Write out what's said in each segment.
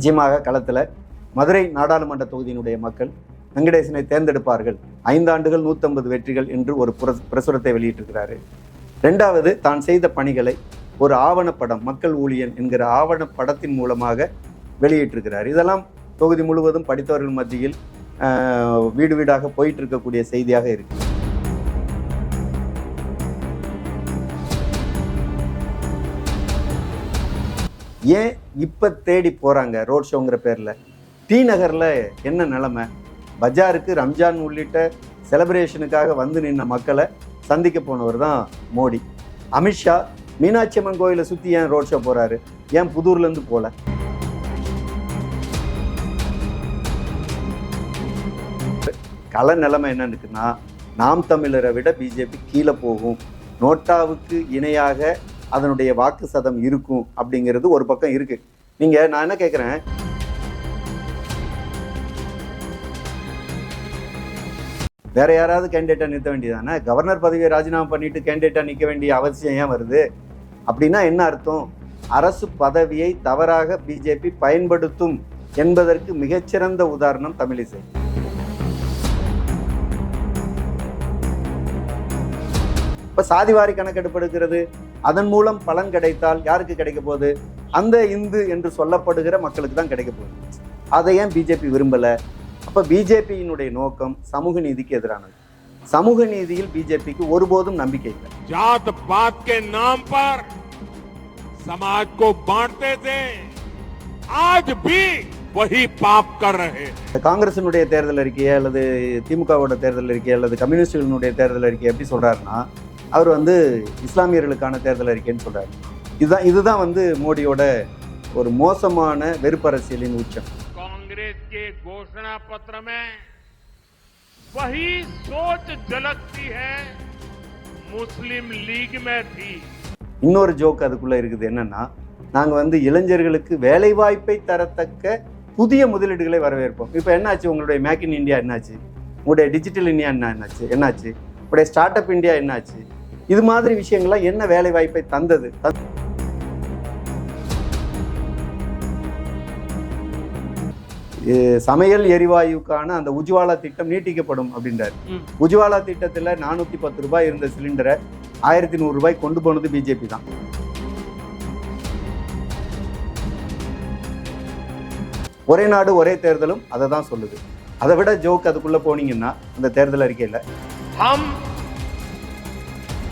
நிச்சயமாக களத்தில் மதுரை நாடாளுமன்ற தொகுதியினுடைய மக்கள் வெங்கடேசனை தேர்ந்தெடுப்பார்கள். ஐந்தாண்டுகள் நூற்றம்பது வெற்றிகள் என்று ஒரு புர- பிரசுரத்தை வெளியிட்டிருக்கிறாரு. ரெண்டாவது தான் செய்த பணிகளை ஒரு ஆவணப்படம் மக்கள் ஊழியன் என்கிற ஆவணப்படத்தின் மூலமாக வெளியிட்டிருக்கிறார். இதெல்லாம் தொகுதி முழுவதும் படித்தவர்கள் மத்தியில் வீடு வீடாக போயிட்டு இருக்கக்கூடிய செய்தியாக இருக்குது ஏன் இப்போ தேடி போகிறாங்க ரோட் ஷோங்கிற பேரில்? டி நகரில் என்ன நிலமை? பஜாருக்கு ரம்ஜான் உள்ளிட்ட செலப்ரேஷனுக்காக வந்து நின்ன மக்களை சந்திக்க போனவர் தான் மோடி. அமித்ஷா மீனாட்சி அம்மன் கோயிலை சுற்றி ஏன் ரோட் ஷோ போகிறாரு ஏன் புதூர்லேருந்து போகல கல நிலைமை என்னன்னு இருக்குன்னா நாம் தமிழரை விட பிஜேபி கீழே போகும். நோட்டாவுக்கு இணையாக அதனுடைய வாக்கு சதம் இருக்கும் அப்படிங்கிறது ஒரு பக்கம் இருக்கு. நீங்க நான் என்ன கேட்குறேன் வேற யாராவது கேண்டிடேட்டா நிறுத்த வேண்டியதானே கவர்னர் பதவியை ராஜினாமா பண்ணிட்டு கேண்டிடேட்டா நிற்க வேண்டிய அவசியம் ஏன் வருது? அப்படின்னா என்ன அர்த்தம்? அரசு பதவியை தவறாக பிஜேபி பயன்படுத்தும் என்பதற்கு மிகச்சிறந்த உதாரணம் தமிழிசை. இப்ப சாதிவாரி கணக்கெடுப்பு எடுக்கிறது. அதன் மூலம் பலன் கிடைத்தால் யாருக்கு கிடைக்க போகுது அந்த இந்து என்று சொல்லப்படுகிற மக்களுக்கு தான் கிடைக்க போகுது அதை ஏன் பிஜேபி விரும்பல அப்ப பிஜேபியினுடைய நோக்கம் சமூக நீதிக்கு எதிரானது சமூக நீதியில் பிஜேபிக்கு ஒருபோதும் நம்பிக்கை இல்லை जात पात के नाम पर समाज को बांटते थे आज भी वही पाप कर रहे हैं காங்கிரசினுடைய தேர்தல் அறிக்கையை அல்லது திமுகவோட தேர்தல் அறிக்கை அல்லது கம்யூனிஸ்டுகளுடைய தேர்தல் அறிக்கை எப்படி சொல்றாருன்னா அவர் வந்து இஸ்லாமியர்களுக்கான தேர்தல் அறிக்கைன்னு சொல்றாரு இதுதான் இதுதான் வந்து மோடியோட ஒரு மோசமான வெறுப்பரசியலின் உச்சம் कांग्रेस के घोषणा पत्र में वही सोच झलकती है मुस्लिम लीग में थी இன்னொரு ஜோக் அதுக்குள்ள இருக்குது என்னன்னா நாங்க வந்து இளைஞர்களுக்கு வேலை வாய்ப்பை தரத்தக்க புதிய முதலீடுகளை வரவேற்போம் இப்போ என்னாச்சு உங்களுடைய மேக் இன் இந்தியா என்னாச்சு உங்களுடைய டிஜிட்டல் இந்தியா என்ன என்னாச்சு என்னாச்சு உங்களுடைய ஸ்டார்ட் அப் இந்தியா என்னாச்சு இது மாதிரி விஷயங்கள்லாம் என்ன வேலை வாய்ப்பை தந்தது சமையல் எரிவாயுக்கான அந்த உஜ்வாலா திட்டம் நீட்டிக்கப்படும் அப்படின்றாரு. உஜ்வாலா திட்டத்துல நானூத்தி பத்து ரூபாய் இருந்த சிலிண்டரை ஆயிரத்தி நூறு ரூபாய் கொண்டு போனது பிஜேபி தான். ஒரே நாடு ஒரே தேர்தலும் அதை தான் சொல்லுது. அதை விட ஜோக் அதுக்குள்ள போனீங்கன்னா அந்த தேர்தல் அறிக்கையில.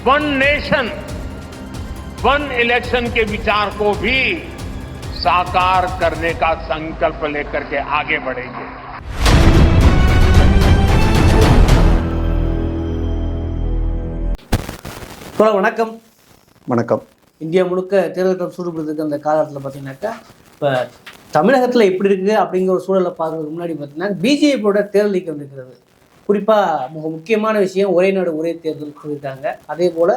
वन नेशन वन इलेक्शन के विचार को भी साकार करने का संकल्प लेकर के आगे बढ़ेंगे தோழர் வணக்கம் வணக்கம் இந்தியா முழுக்க தேர்தல் களம் சூடுபடுறதுக்கு அந்த காலத்தில் பார்த்தீங்கன்னாக்கா இப்போ தமிழகத்தில் எப்படி இருக்குது அப்படிங்கிற ஒரு சூழலை பார்க்கறதுக்கு முன்னாடி பார்த்தீங்கன்னா பிஜேபியோட தேர்தல் நீக்கம் இருக்கிறது குறிப்பாக மிக முக்கியமான விஷயம் ஒரே நாடு ஒரே தேர்தல் சொல்லியிருக்காங்க. அதே போல்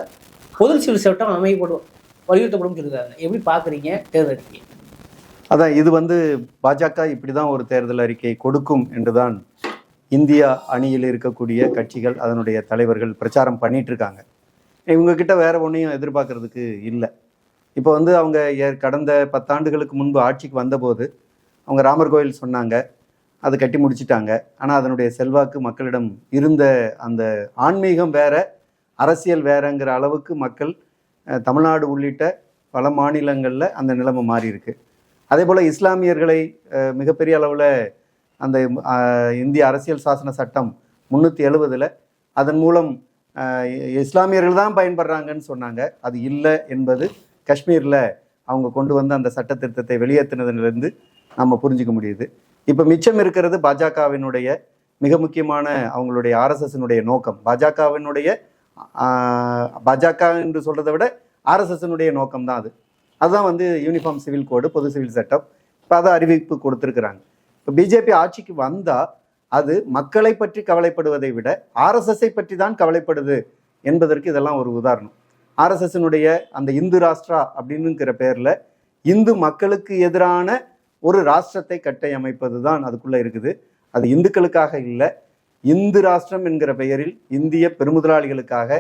பொது சிவில் சட்டம் அமைக்கப்படும் வலியுறுத்தப்படும் சொல்லியிருக்காங்க. எப்படி பார்க்குறீங்க தேர்தல் அறிக்கையை? அதான் இது வந்து பாஜக இப்படி தான் ஒரு தேர்தல் அறிக்கை கொடுக்கும் என்றுதான் இந்தியா அணியில் இருக்கக்கூடிய கட்சிகள் அதனுடைய தலைவர்கள் பிரச்சாரம் பண்ணிட்டு இருக்காங்க இவங்கக்கிட்ட வேற ஒன்றையும் எதிர்பார்க்கறதுக்கு இல்லை. இப்போ வந்து அவங்க கடந்த பத்தாண்டுகளுக்கு முன்பு ஆட்சிக்கு வந்தபோது அவங்க ராமர் கோயில் சொன்னாங்க அது கட்டி முடிச்சிட்டாங்க. ஆனால் அதனுடைய செல்வாக்கு மக்களிடம் இருந்த அந்த ஆன்மீகம் வேற அரசியல் வேறங்கிற அளவுக்கு மக்கள் தமிழ்நாடு உள்ளிட்ட பல மாநிலங்களில் அந்த நிலைமை மாறி இருக்கு அதே போல் இஸ்லாமியர்களை மிகப்பெரிய அளவில் அந்த இந்திய அரசியல் சாசன சட்டம் முந்நூற்றி எழுபதில் அதன் மூலம் இஸ்லாமியர்கள் தான் பயன்படுறாங்கன்னு சொன்னாங்க. அது இல்லை என்பது காஷ்மீரில் அவங்க கொண்டு வந்த அந்த சட்ட திருத்தத்தை வெளியேற்றினதுலேருந்து நம்ம புரிஞ்சுக்க முடியுது. இப்போ மிச்சம் இருக்கிறது பாஜகவினுடைய மிக முக்கியமான அவங்களுடைய ஆர்எஸ்எஸ்னுடைய நோக்கம். பாஜகவினுடைய பாஜக என்று சொல்றதை விட ஆர்எஸ்எஸ்னுடைய நோக்கம் தான் அது. அதுதான் வந்து யூனிஃபார்ம் சிவில் கோடு பொது சிவில் சட்டம். இப்போ அதை அறிவிப்பு கொடுத்துருக்குறாங்க. இப்போ பிஜேபி ஆட்சிக்கு வந்தால் அது மக்களை பற்றி கவலைப்படுவதை விட ஆர்எஸ்எஸ்ஸை பற்றி தான் கவலைப்படுது என்பதற்கு இதெல்லாம் ஒரு உதாரணம். ஆர்எஸ்எஸ்னுடைய அந்த இந்து ராஷ்டிரா அப்படின்னுங்கிற பேரில் இந்து மக்களுக்கு எதிரான ஒரு ராஷ்டிரத்தை கட்டமைப்பது தான் அதுக்குள்ளே இருக்குது. அது இந்துக்களுக்காக இல்லை. இந்து ராஷ்டிரம் என்கிற பெயரில் இந்திய பெருமுதலாளிகளுக்காக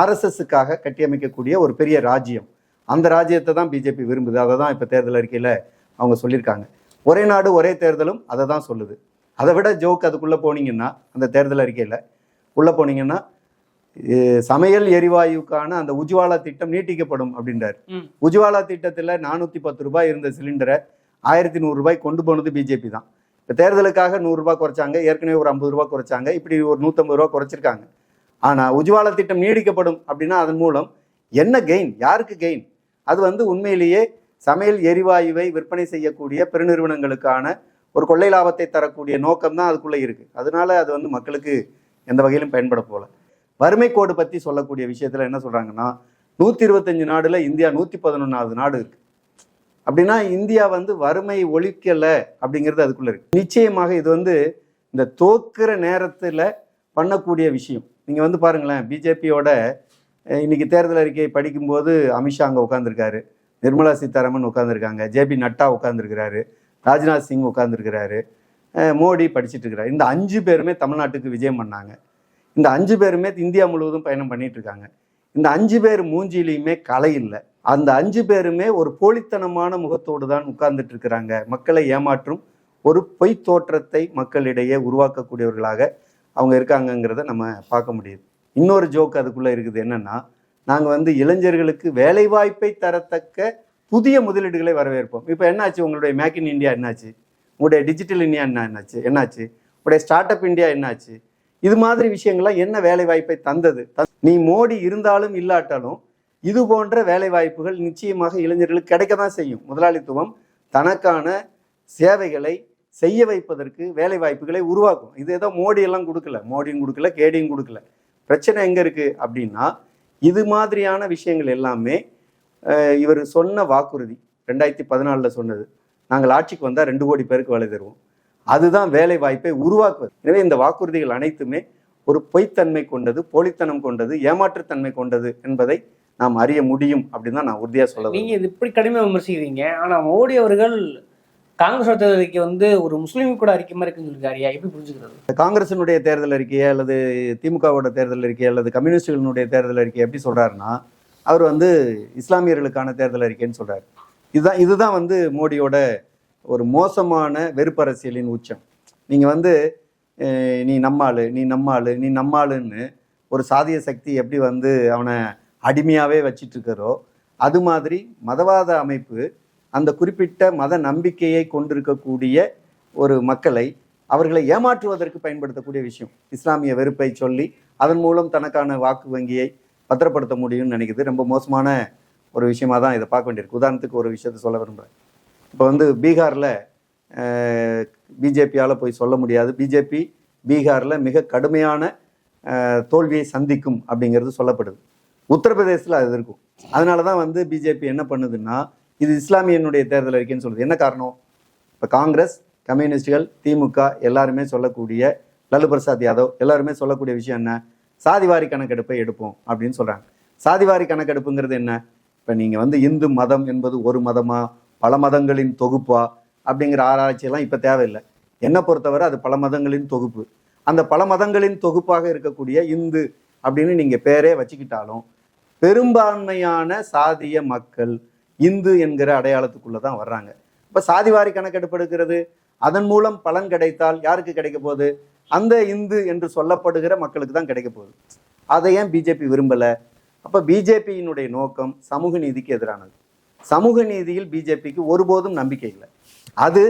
ஆர்எஸ்எஸ்ஸுக்காக கட்டியமைக்கக்கூடிய ஒரு பெரிய ராஜ்யம். அந்த ராஜ்யத்தை தான் பிஜேபி விரும்புது. அதை தான் இப்போ தேர்தல் அறிக்கையில் அவங்க சொல்லியிருக்காங்க. ஒரே நாடு ஒரே தேர்தலும் அதை தான் சொல்லுது. அதை விட ஜோக் அதுக்குள்ளே போனீங்கன்னா அந்த தேர்தல் அறிக்கையில் உள்ளே போனீங்கன்னா சமையல் எரிவாயுக்கான அந்த உஜ்வாலா திட்டம் நீட்டிக்கப்படும் அப்படின்றார். உஜ்வாலா திட்டத்தில் நானூற்றி பத்து ரூபாய் இருந்த சிலிண்டரை ஆயிரத்தி நூறுரூபாய் கொண்டு போனது பிஜேபி தான். இப்போ தேர்தலுக்காக நூறுரூபா குறைச்சாங்க ஏற்கனவே ஒரு ஐம்பது ரூபா குறைச்சாங்க இப்படி ஒரு நூற்றம்பது ரூபா குறைச்சிருக்காங்க. ஆனால் உஜ்வாலா திட்டம் நீடிக்கப்படும் அப்படின்னா அதன் மூலம் என்ன கெயின் யாருக்கு கெயின் அது வந்து உண்மையிலேயே சமையல் எரிவாயுவை விற்பனை செய்யக்கூடிய பெருநிறுவனங்களுக்கான ஒரு கொள்ளை லாபத்தை தரக்கூடிய நோக்கம் தான் அதுக்குள்ளே இருக்குது அதனால அது வந்து மக்களுக்கு எந்த வகையிலும் பயன்பட போகல வறுமை கோடு பற்றி சொல்லக்கூடிய விஷயத்தில் என்ன சொல்கிறாங்கன்னா நூற்றி இருபத்தஞ்சு நாடில் இந்தியா நூற்றி பதினொன்றாவது நாடு இருக்குது அப்படின்னா இந்தியா வந்து வறுமை ஒழிக்கலை அப்படிங்கிறது அதுக்குள்ளே இருக்கு. நிச்சயமாக இது வந்து இந்த தோக்குற நேரத்தில் பண்ணக்கூடிய விஷயம். நீங்கள் வந்து பாருங்களேன் பிஜேபியோட இன்னைக்கு தேர்தல் அறிக்கையை படிக்கும்போது அமித்ஷா அங்கே உட்காந்துருக்காரு நிர்மலா சீதாராமன் உட்காந்துருக்காங்க ஜேபி நட்டா உட்காந்துருக்கிறாரு ராஜ்நாத் சிங் உட்காந்துருக்கிறாரு மோடி படிச்சுட்டு இருக்கிறார். இந்த அஞ்சு பேருமே தமிழ்நாட்டுக்கு விஜயம் பண்ணாங்க. இந்த அஞ்சு பேருமே இந்தியா முழுவதும் பயணம் பண்ணிட்டு இருக்காங்க. இந்த அஞ்சு பேர் மூஞ்சிலையுமே கலை இல்லை. அந்த அஞ்சு பேருமே ஒரு போலித்தனமான முகத்தோடு தான் உட்கார்ந்துட்டு இருக்கிறாங்க. மக்களை ஏமாற்றும் ஒரு பொய் தோற்றத்தை மக்களிடையே உருவாக்கக்கூடியவர்களாக அவங்க இருக்காங்கங்கிறத நம்ம பார்க்க முடியுது. இன்னொரு ஜோக் அதுக்குள்ளே இருக்குது என்னன்னா நாங்கள் வந்து இளைஞர்களுக்கு வேலைவாய்ப்பை தரத்தக்க புதிய முதலீடுகளை வரவேற்போம். இப்போ என்னாச்சு? உங்களுடைய மேக் இன் இந்தியா என்னாச்சு? உங்களுடைய டிஜிட்டல் இந்தியா என்ன என்னாச்சு? என்னாச்சு? உங்களுடைய ஸ்டார்ட் அப் இந்தியா என்னாச்சு? இது மாதிரி விஷயங்கள்லாம் என்ன வேலை வாய்ப்பை தந்தது? த- நீ மோடி இருந்தாலும் இல்லாட்டாலும் இது போன்ற வேலை வாய்ப்புகள் நிச்சயமாக இளைஞர்களுக்கு கிடைக்க தான் செய்யும். முதலாளித்துவம் தனக்கான சேவைகளை செய்ய வைப்பதற்கு வேலை வாய்ப்புகளை உருவாக்கும். இது ஏதோ மோடி எல்லாம் கொடுக்கல. மோடியும் கொடுக்கல கேடியும் கொடுக்கல. பிரச்சனை எங்கே இருக்கு அப்படின்னா இது மாதிரியான விஷயங்கள் எல்லாமே இவர் சொன்ன வாக்குறுதி ரெண்டாயிரத்தி பதினாலில் சொன்னது. நாங்கள் ஆட்சிக்கு வந்தால் ரெண்டு கோடி பேருக்கு வேலை தருவோம். அதுதான் வேலை வாய்ப்பை உருவாக்குவது. எனவே இந்த வாக்குறுதிகள் அனைத்துமே ஒரு பொய்த்தன்மை கொண்டது போலித்தனம் கொண்டது ஏமாற்றுத்தன்மை கொண்டது என்பதை நாம் அறிய முடியும் அப்படின்னு தான் நான் உறுதியாக சொல்ல நீங்க இது இப்படி கடுமையாக விமர்சிக்கிறீங்க. ஆனா மோடி அவர்கள் காங்கிரஸ் தேர்தல் அறிக்கை வந்து ஒரு முஸ்லீம் கூட அறிக்கை மாதிரி இருக்குன்னு சொல்லிருக்காருயா எப்படி புரிஞ்சுக்கிறது? காங்கிரசினுடைய தேர்தல் அறிக்கையை அல்லது திமுகவோட தேர்தல் அறிக்கை அல்லது கம்யூனிஸ்டுகளினுடைய தேர்தல் அறிக்கை எப்படி சொல்றாருன்னா அவர் வந்து இஸ்லாமியர்களுக்கான தேர்தல் அறிக்கைன்னு சொல்றாரு. இதுதான் இதுதான் வந்து மோடியோட ஒரு மோசமான வெறுப்பரசியலின் உச்சம். நீங்க வந்து நீ நம்மாளு நீ நம்மாளு நீ நம்மாளுன்னு ஒரு சாதிய சக்தி எப்படி வந்து அவனை அடிமையாகவே வச்சிட்டு அது மாதிரி மதவாத அமைப்பு அந்த குறிப்பிட்ட மத நம்பிக்கையை கொண்டிருக்கக்கூடிய ஒரு மக்களை அவர்களை ஏமாற்றுவதற்கு பயன்படுத்தக்கூடிய விஷயம். இஸ்லாமிய வெறுப்பை சொல்லி அதன் மூலம் தனக்கான வாக்கு வங்கியை பத்திரப்படுத்த முடியும்னு நினைக்குது ரொம்ப மோசமான ஒரு விஷயமா தான் இதை பார்க்க வேண்டியிருக்கு. உதாரணத்துக்கு ஒரு விஷயத்த சொல்ல விரும்புகிறேன் இப்போ வந்து பீகாரில் பிஜேபியால் போய் சொல்ல முடியாது. பிஜேபி பீகாரில் மிக கடுமையான தோல்வியை சந்திக்கும் அப்படிங்கிறது சொல்லப்படுது. உத்தரப்பிரதேசத்தில் அது இருக்கும். அதனால தான் வந்து பிஜேபி என்ன பண்ணுதுன்னா இது இஸ்லாமியனுடைய தேர்தல் அறிக்கைன்னு சொல்லுது. என்ன காரணம்? இப்போ காங்கிரஸ் கம்யூனிஸ்டுகள் திமுக எல்லாருமே சொல்லக்கூடிய லல்லு பிரசாத் யாதவ் எல்லாருமே சொல்லக்கூடிய விஷயம் என்ன? சாதிவாரி கணக்கெடுப்பை எடுப்போம் அப்படின்னு சொல்கிறாங்க சாதிவாரி கணக்கெடுப்புங்கிறது என்ன? இப்போ நீங்கள் வந்து இந்து மதம் என்பது ஒரு மதமா? பல மதங்களின் தொகுப்பா? அப்படிங்கிற ஆராய்ச்சியெல்லாம் இப்போ தேவையில்லை. என்னை பொறுத்தவரை அது பல மதங்களின் தொகுப்பு. அந்த பல மதங்களின் தொகுப்பாக இருக்கக்கூடிய இந்து அப்படின்னு நீங்கள் பேரே வச்சுக்கிட்டாலும் பெரும்பான்மையான சாதிய மக்கள் இந்து என்கிற அடையாளத்துக்குள்ளே தான் வர்றாங்க. இப்போ சாதிவாரி கணக்கெடுப்பு எடுக்கிறது அதன் மூலம் பலன் கிடைத்தால் யாருக்கு கிடைக்க போகுது? அந்த இந்து என்று சொல்லப்படுகிற மக்களுக்கு தான் கிடைக்க போகுது. அதை ஏன் பிஜேபி விரும்பல? அப்போ பிஜேபியினுடைய நோக்கம் சமூக நீதிக்கு எதிரானது. சமூக நீதியில் பிஜேபிக்கு ஒருபோதும் நம்பிக்கை இல்லை. அது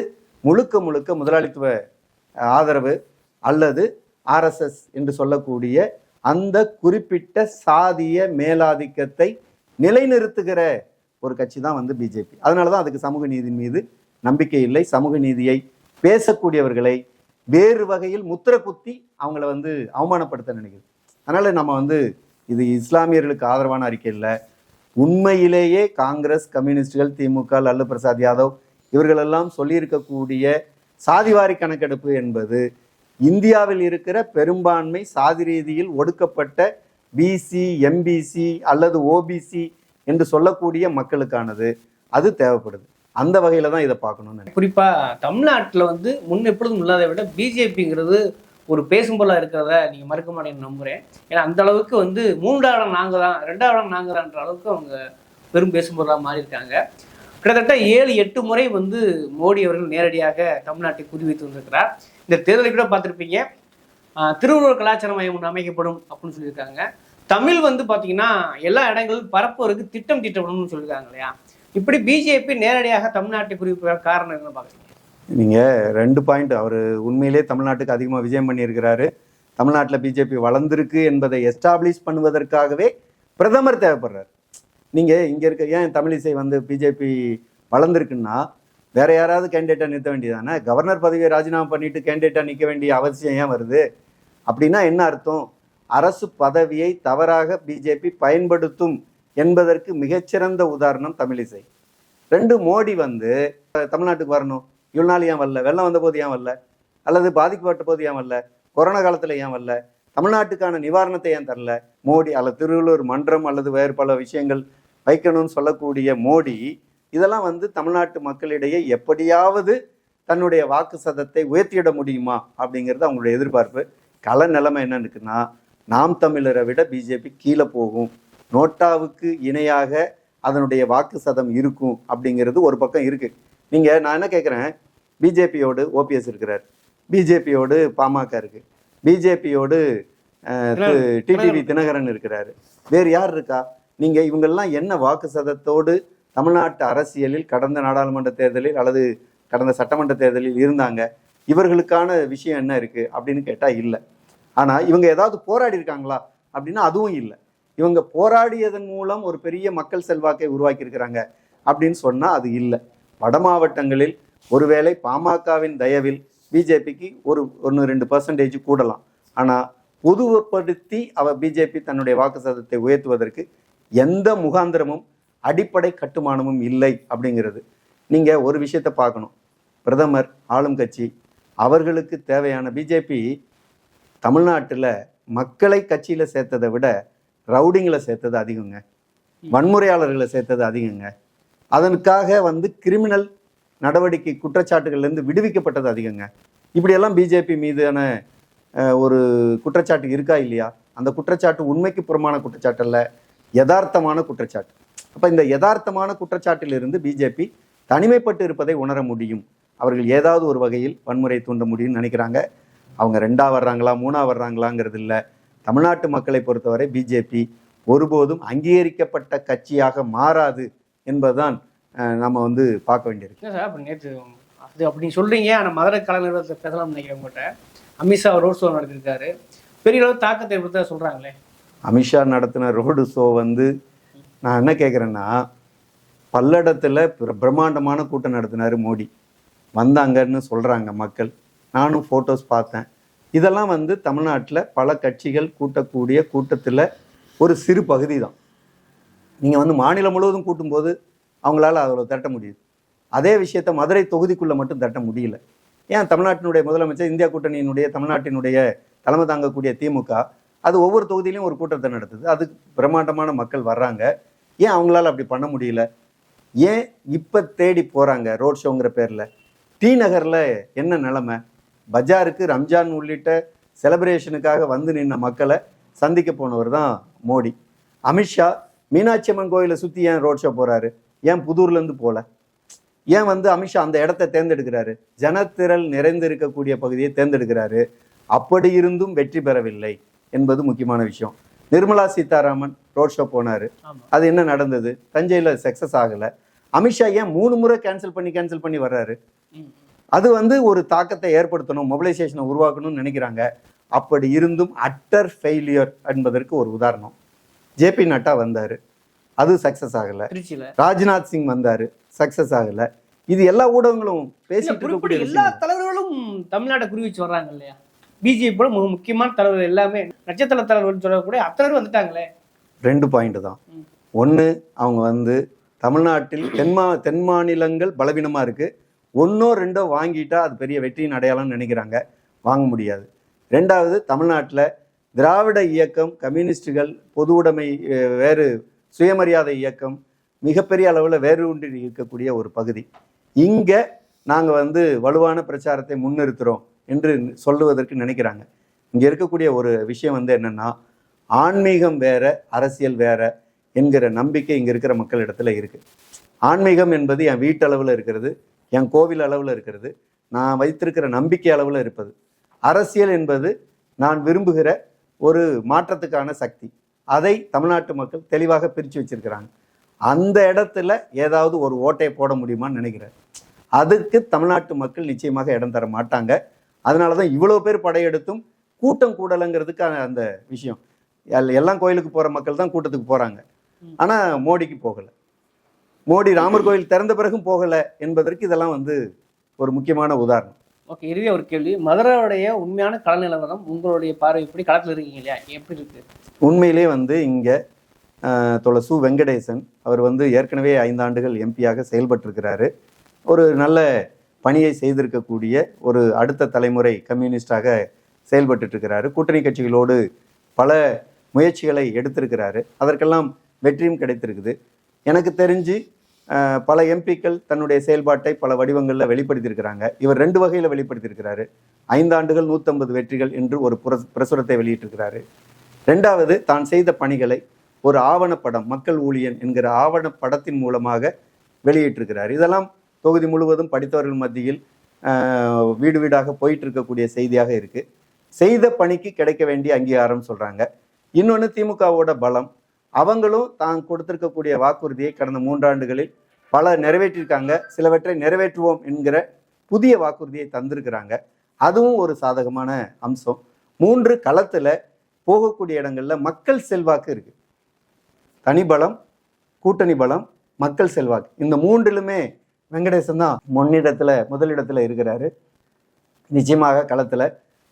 முழுக்க முழுக்க முதலாளித்துவ ஆதரவு அல்லது ஆர்எஸ்எஸ் என்று சொல்லக்கூடிய அந்த குறிப்பிட்ட சாதிய மேலாதிக்கத்தை நிலைநிறுத்துகிற ஒரு கட்சி தான் வந்து பிஜேபி அதனால தான் அதுக்கு சமூக நீதி மீது நம்பிக்கை இல்லை. சமூக நீதியை பேசக்கூடியவர்களை வேறு வகையில் முத்திர குத்தி அவங்கள வந்து அவமானப்படுத்த நினைக்குது. அதனால நம்ம வந்து இது இஸ்லாமியர்களுக்கு ஆதரவான அறிக்கை இல்லை. உண்மையிலேயே காங்கிரஸ் கம்யூனிஸ்டுகள் திமுக லல்லு பிரசாத் யாதவ் இவர்களெல்லாம் சொல்லியிருக்கக்கூடிய சாதிவாரி கணக்கெடுப்பு என்பது இந்தியாவில் இருக்கிற பெரும்பான்மை சாதி ரீதியில் ஒடுக்கப்பட்ட பிசி எம்பிசி அல்லது ஓபிசி என்று சொல்லக்கூடிய மக்களுக்கானது. அது தேவைப்படுது. அந்த வகையில தான் இதை பார்க்கணும்னு குறிப்பாக குறிப்பா வந்து முன் எப்பொழுதும் இல்லாத விட பிஜேபிங்கிறது ஒரு பேசும் போல இருக்கிறத நீங்க மறுக்க மாட்டேன்னு நம்புகிறேன் ஏன்னா அந்த அளவுக்கு வந்து மூன்றாவது நாங்கள் தான் ரெண்டாவது நாங்கள் தான்ன்ற அளவுக்கு அவங்க பெரும் பேசும் பொருளாக மாறி இருக்காங்க கிட்டத்தட்ட ஏழு எட்டு முறை வந்து மோடி அவர்கள் நேரடியாக தமிழ்நாட்டை குறிவைத்து வந்திருக்கிறார். இந்த தேர்தலை கூட பார்த்துருப்பீங்க. திருவள்ளுவர் கலாச்சார மையம் ஒன்று அமைக்கப்படும் அப்படின்னு சொல்லியிருக்காங்க. தமிழ் வந்து பார்த்தீங்கன்னா எல்லா இடங்களிலும் பரப்புவதற்கு திட்டம் தீட்டப்படணும்னு சொல்லியிருக்காங்க இல்லையா? இப்படி பிஜேபி நேரடியாக தமிழ்நாட்டை குறிப்பிட காரணம் என்ன பார்க்குறீங்க நீங்கள் ரெண்டு பாயிண்ட் அவர் உண்மையிலே தமிழ்நாட்டுக்கு அதிகமாக விஜயம் பண்ணியிருக்கிறாரு. தமிழ்நாட்டில் பிஜேபி வளர்ந்துருக்கு என்பதை எஸ்டாப்ளிஷ் பண்ணுவதற்காகவே பிரதமர் தேவைப்படுறார். நீங்கள் இங்கே இருக்க ஏன் தமிழிசை வந்து பிஜேபி வளர்ந்துருக்குன்னா வேற யாராவது கேண்டிடேட்டாக நிறுத்த வேண்டியதானே கவர்னர் பதவியை ராஜினாமா பண்ணிட்டு கேண்டிடேட்டாக நிற்க வேண்டிய அவசியம் ஏன் வருது? அப்படின்னா என்ன அர்த்தம்? அரசு பதவியை தவறாக பிஜேபி பயன்படுத்தும் என்பதற்கு மிகச்சிறந்த உதாரணம் தமிழிசை ரெண்டு மோடி வந்து தமிழ்நாட்டுக்கு வரணும். இவ்வளோ நாள் ஏன் வரல? வெள்ளம் வந்த போது ஏன் வரல? அல்லது பாதிக்கப்பட்ட போது ஏன் வரல? கொரோனா காலத்தில் ஏன் வரல? தமிழ்நாட்டுக்கான நிவாரணத்தை ஏன் தரல? மோடி அல்லது திருவள்ளூர் மன்றம் அல்லது வேறு பல விஷயங்கள் வைக்கணும்னு சொல்லக்கூடிய மோடி இதெல்லாம் வந்து தமிழ்நாட்டு மக்களிடையே எப்படியாவது தன்னுடைய வாக்கு சதத்தை உயர்த்திட முடியுமா அப்படிங்கிறது அவங்களுடைய எதிர்பார்ப்பு. கள நிலைமை என்ன இருக்குன்னா நாம் தமிழரை விட பிஜேபி கீழே போகும். நோட்டாவுக்கு இணையாக அதனுடைய வாக்கு சதம் இருக்கும் அப்படிங்கிறது ஒரு பக்கம் இருக்கு. நீங்க நான் என்ன கேட்குறேன் பிஜேபியோடு ஓபிஎஸ் இருக்கிறார். பிஜேபியோடு பாமக இருக்கு. பிஜேபியோடு டிடிவி தினகரன் இருக்கிறாரு. வேறு யார் இருக்கா? நீங்கள் இவங்கெல்லாம் என்ன வாக்கு சதத்தோடு தமிழ்நாட்டு அரசியலில் கடந்த நாடாளுமன்ற தேர்தலில் அல்லது கடந்த சட்டமன்ற தேர்தலில் இருந்தாங்க இவர்களுக்கான விஷயம் என்ன இருக்குது அப்படின்னு கேட்டால் இல்லை. ஆனால் இவங்க ஏதாவது போராடி இருக்காங்களா அப்படின்னா அதுவும் இல்லை. இவங்க போராடியதன் மூலம் ஒரு பெரிய மக்கள் செல்வாக்கை உருவாக்கியிருக்கிறாங்க அப்படின்னு சொன்னால் அது இல்லை. வட மாவட்டங்களில் ஒருவேளை பாமகவின் தயவில் பிஜேபிக்கு ஒரு ஒன்று ரெண்டு பர்சன்டேஜ் கூடலாம். ஆனால் பொதுவப்படுத்தி அவ பிஜேபி தன்னுடைய வாக்கு சதத்தை உயர்த்துவதற்கு எந்த முகாந்திரமும் அடிப்படை கட்டுமானமும் இல்லை அப்படிங்கிறது. நீங்க ஒரு விஷயத்தை பார்க்கணும். பிரதமர் ஆளும் கட்சி அவர்களுக்கு தேவையான பிஜேபி தமிழ்நாட்டுல மக்களை கட்சியில சேர்த்ததை விட ரவுடிங்களை சேர்த்தது அதிகங்க. வன்முறையாளர்களை சேர்த்தது அதிகங்க. அதற்காக வந்து கிரிமினல் நடவடிக்கை குற்றச்சாட்டுகள்ல இருந்து விடுவிக்கப்பட்டது அதிகங்க. இப்படியெல்லாம் பிஜேபி மீதான ஒரு குற்றச்சாட்டு இருக்கா இல்லையா? அந்த குற்றச்சாட்டு உண்மைக்கு புறமான குற்றச்சாட்டு அல்ல யதார்த்தமான குற்றச்சாட்டு. அப்போ இந்த யதார்த்தமான குற்றச்சாட்டிலிருந்து பிஜேபி தனிமைப்பட்டு இருப்பதை உணர முடியும். அவர்கள் ஏதாவது ஒரு வகையில் வன்முறை தூண்ட முடியும்னு நினைக்கிறாங்க. அவங்க ரெண்டா வர்றாங்களா மூணா வர்றாங்களாங்கிறது இல்லை. தமிழ்நாட்டு மக்களை பொறுத்தவரை பிஜேபி ஒருபோதும் அங்கீகரிக்கப்பட்ட கட்சியாக மாறாது என்பதுதான் நம்ம வந்து பார்க்க வேண்டியிருக்கு. சார் அப்போ நேற்று அது அப்படி சொல்றீங்க ஆனால் மதுரை கலைஞர்கள் பேசலாம்னு நினைக்கிறேன் உங்கள்கிட்ட. அமித்ஷா ரோட் ஷோ நடத்திருக்காரு. பெரிய அளவு தாக்கத்தை ஏற்படுத்த சொல்றாங்களே. அமித்ஷா நடத்தின ரோடு ஷோ வந்து நான் என்ன கேட்குறேன்னா பல்லடத்தில் பிர- பிரம்மாண்டமான கூட்டம் நடத்தினார் மோடி. வந்தாங்கன்னு சொல்கிறாங்க மக்கள். நானும் ஃபோட்டோஸ் பார்த்தேன். இதெல்லாம் வந்து தமிழ்நாட்டில் பல கட்சிகள் கூட்டக்கூடிய கூட்டத்தில் ஒரு சிறு பகுதி தான் நீங்கள் வந்து மாநிலம் முழுவதும் கூட்டும்போது அவங்களால அதில் தட்ட முடியுது. அதே விஷயத்த மதுரை தொகுதிக்குள்ளே மட்டும் தட்ட முடியல. ஏன் தமிழ்நாட்டினுடைய முதலமைச்சர் இந்தியா கூட்டணியினுடைய தமிழ்நாட்டினுடைய தலைமை தாங்கக்கூடிய திமுக அது ஒவ்வொரு தொகுதியிலையும் ஒரு கூட்டத்தை நடத்துது. அதுக்கு பிரம்மாண்டமான மக்கள் வர்றாங்க. ஏன் அவங்களால அப்படி பண்ண முடியல? ஏன் இப்போ தேடி போகிறாங்க ரோட் ஷோங்கிற பேரில்? டி நகரில் என்ன நிலமை? பஜாருக்கு ரம்ஜான் உள்ளிட்ட செலப்ரேஷனுக்காக வந்து நின்ன மக்களை சந்திக்க போனவர் தான் மோடி. அமித்ஷா மீனாட்சி அம்மன் கோயிலை சுற்றி ஏன் ரோட் ஷோ போகிறாரு ஏன் புதூர்லேருந்து போகல ஏன் வந்து அமித்ஷா அந்த இடத்த தேர்ந்தெடுக்கிறாரு? ஜனத்திரள் நிறைந்திருக்கக்கூடிய பகுதியை தேர்ந்தெடுக்கிறாரு. அப்படி இருந்தும் வெற்றி பெறவில்லை. என்பது முக்கியமான விஷயம். நிர்மலா சீதாராமன் ரோட் ஷோ போனாரு. அது என்ன நடந்தது? தஞ்சையில் சக்ஸஸ் ஆகலை. அமித்ஷா ஏன் மூணு முறை கேன்சல் பண்ணி கேன்சல் பண்ணி வர்றாரு. அது வந்து ஒரு தாக்கத்தை ஏற்படுத்தணும் மொபிலைசேஷனை உருவாக்கணும்னு நினைக்கிறாங்க. அப்படி இருந்தும் அட்டர் ஃபெயிலியர் என்பதற்கு ஒரு உதாரணம். ஜேபி நட்டா வந்தாரு. அது சக்ஸஸ் ஆகல. ராஜ்நாத் சிங் வந்தாரு. சக்சஸ் ஆகல. இது எல்லா ஊடகங்களும் பேசிட்டு இருக்கக்கூடிய எல்லா. தலைவர்களும் தமிழ்நாட்டை குறிவிச்சு வர்றாங்க இல்லையா? பிஜேபியோட மிக முக்கியமான தலைவர்கள் எல்லாமே நட்சத்திர தலைவர்கள் சொல்லக்கூடிய அத்தனை வந்துட்டாங்களே. ரெண்டு பாயிண்ட் தான். ஒன்று அவங்க வந்து தமிழ்நாட்டில் தென்மா தென் மாநிலங்கள் பலவீனமாக இருக்குது ஒன்றோ ரெண்டோ வாங்கிட்டா அது பெரிய வெற்றியின் அடையாளம்னு நினைக்கிறாங்க. வாங்க முடியாது. ரெண்டாவது தமிழ்நாட்டில் திராவிட இயக்கம் கம்யூனிஸ்டுகள் பொது உடைமை வேறு சுயமரியாதை இயக்கம் மிகப்பெரிய அளவில் வேறு ஒன்றி இருக்கக்கூடிய ஒரு பகுதி. இங்கே நாங்கள் வந்து வலுவான பிரச்சாரத்தை முன்னிறுத்துகிறோம் என்று சொல்லுவதற்கு நினைக்கிறாங்க. இங்கே இருக்கக்கூடிய ஒரு விஷயம் வந்து என்னென்னா ஆன்மீகம் வேற அரசியல் வேற என்கிற நம்பிக்கை இங்கே இருக்கிற மக்களிடத்துல இருக்குது ஆன்மீகம் என்பது என் வீட்டளவில் இருக்கிறது என் கோவில் அளவில் இருக்கிறது நான் வைத்திருக்கிற நம்பிக்கை அளவில் இருப்பது. அரசியல் என்பது நான் விரும்புகிற ஒரு மாற்றத்துக்கான சக்தி. அதை தமிழ்நாட்டு மக்கள் தெளிவாக பிரித்து வச்சிருக்கிறாங்க. அந்த இடத்துல ஏதாவது ஒரு ஓட்டை போட முடியுமான்னு நினைக்கிறேன். அதுக்கு தமிழ்நாட்டு மக்கள் நிச்சயமாக இடம் தர மாட்டாங்க. அதனால தான் இவ்வளோ பேர் படையெடுத்தும் கூட்டம் கூடலைங்கிறதுக்கு அந்த விஷயம். எல்- எல்லாம் கோயிலுக்கு போகிற மக்கள் தான் கூட்டத்துக்கு போகிறாங்க ஆனால் மோடிக்கு போகலை. மோடி ராமர் கோயில் திறந்த பிறகும் போகலை என்பதற்கு இதெல்லாம் வந்து ஒரு முக்கியமான உதாரணம். ஓகே இறுதியா ஒரு கேள்வி. மதுரையோடைய உண்மையான கள நிலவரம் உங்களுடைய பார்வை எப்படி? களத்தில் இருக்கீங்க இல்லையா? எப்படி இருக்கு? உண்மையிலே வந்து இங்கே தொலை சு வெங்கடேசன் அவர் வந்து ஏற்கனவே ஐந்தாண்டுகள் எம்பியாக செயல்பட்டிருக்கிறாரு. ஒரு நல்ல பணியை செய்திருக்கக்கூடிய ஒரு அடுத்த தலைமுறை கம்யூனிஸ்டாக செயல்பட்டு இருக்கிறாரு கூட்டணி கட்சிகளோடு பல முயற்சிகளை எடுத்திருக்கிறாரு. அதற்கெல்லாம் வெற்றியும் கிடைத்திருக்குது. எனக்கு தெரிஞ்சு பல எம்பிக்கள் தன்னுடைய செயல்பாட்டை பல வடிவங்களில் வெளிப்படுத்தியிருக்கிறாங்க. இவர் ரெண்டு வகையில் வெளிப்படுத்தியிருக்கிறாரு. ஐந்தாண்டுகள் நூற்றம்பது வெற்றிகள் என்று ஒரு புர பிரசுரத்தை வெளியிட்டிருக்கிறாரு. ரெண்டாவது தான் செய்த பணிகளை ஒரு ஆவணப்படம் மக்கள் ஊழியன் என்கிற ஆவணப்படத்தின் மூலமாக வெளியிட்டிருக்கிறார். இதெல்லாம் தொகுதி முழுவதும் படித்தவர்கள் மத்தியில் வீடு வீடாக போயிட்டு இருக்கக்கூடிய செய்தியாக இருக்கு. செய்த பணிக்கு கிடைக்க வேண்டிய அங்கீகாரம் சொல்றாங்க. இன்னொன்று திமுகவோட பலம். அவங்களும் தான் கொடுத்திருக்கக்கூடிய வாக்குறுதியை கடந்த மூன்றாண்டுகளில் பல நிறைவேற்றியிருக்காங்க. சிலவற்றை நிறைவேற்றுவோம் என்கிற புதிய வாக்குறுதியை தந்திருக்கிறாங்க. அதுவும் ஒரு சாதகமான அம்சம். மூன்று களத்தில் போகக்கூடிய இடங்களில் மக்கள் செல்வாக்கு இருக்கு. தனிபலம் கூட்டணி பலம் மக்கள் செல்வாக்கு. இந்த மூன்றிலுமே வெங்கடேசன் தான் முன்னிடத்துல முதலிடத்துல இருக்கிறாரு. நிச்சயமாக களத்துல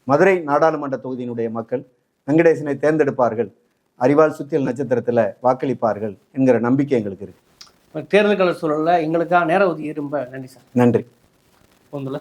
மதுரை நாடாளுமன்ற தொகுதியினுடைய மக்கள் வெங்கடேசனை தேர்ந்தெடுப்பார்கள். அறிவால் சுத்தியல் நட்சத்திரத்துல வாக்களிப்பார்கள் என்கிற நம்பிக்கை எங்களுக்கு இருக்கு. தேர்தல் கால சூழல்ல எங்களுக்காக நேரம் ஒதுக்கி ரொம்ப நன்றி சார். நன்றி. பொந்துல